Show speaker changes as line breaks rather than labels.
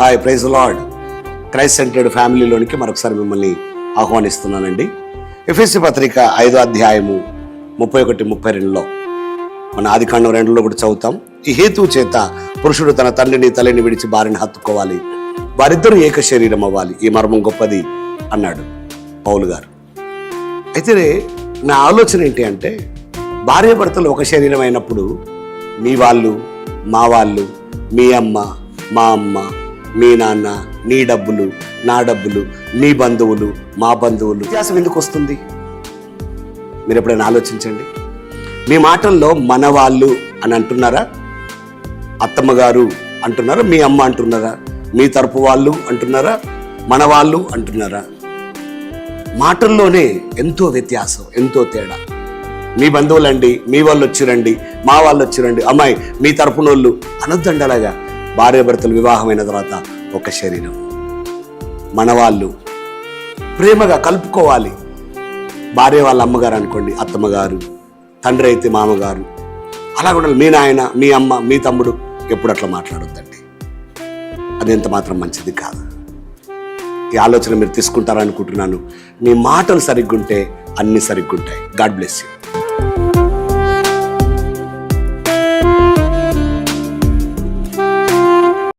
Hi praise Lord. Christ centred ఫ్యామిలీలోనికి మరొకసారి మిమ్మల్ని ఆహ్వానిస్తున్నానండి. FSC పత్రిక ఐదో అధ్యాయము ముప్పై ఒకటి ముప్పై రెండులో మన ఆదికాండం రెండులో కూడా చదువుతాం. ఈ హేతువు చేత పురుషుడు తన తండ్రిని తల్లిని విడిచి భార్యని హత్తుకోవాలి. వారిద్దరూ ఏక శరీరం అవ్వాలి. ఈ మర్మం గొప్పది అన్నాడు పౌలు గారు. అయితే నా ఆలోచన ఏంటి అంటే భార్య భర్తలు ఒక శరీరం అయినప్పుడు మీ వాళ్ళు మా వాళ్ళు మీ అమ్మ మా అమ్మ మీ నాన్న నీ డబ్బులు నా డబ్బులు నీ బంధువులు మా బంధువులు. వ్యత్యాసం ఎందుకు వస్తుంది? మీరు ఎప్పుడైనా ఆలోచించండి. మీ మాటల్లో మన వాళ్ళు అని అంటున్నారా? అత్తమ్మగారు అంటున్నారా? మీ అమ్మ అంటున్నారా? మీ తరపు వాళ్ళు అంటున్నారా? మన వాళ్ళు అంటున్నారా? మాటల్లోనే ఎంతో వ్యత్యాసం ఎంతో తేడా. మీ బంధువులండి మీ వాళ్ళు వచ్చిరండి మా వాళ్ళు వచ్చిరండి అమ్మాయి మీ తరపునోళ్ళు అనొద్దండి అలాగా. భార్యాభర్తలు వివాహమైన తర్వాత ఒక శరీరం. మనవాళ్ళు ప్రేమగా కలుపుకోవాలి. భార్య వాళ్ళ అమ్మగారు అనుకోండి అత్తమ్మగారు తండ్రి అయితే మామగారు. అలా కూడా మీ నాయన మీ అమ్మ మీ తమ్ముడు ఎప్పుడు అట్లా మాట్లాడొద్దండి. అది ఎంత మాత్రం మంచిది కాదు. ఈ ఆలోచన మీరు తీసుకుంటారనుకుంటున్నాను. మీ మాటలు సరిగ్గుంటే అన్ని సరిగ్గుంటాయి. God bless you.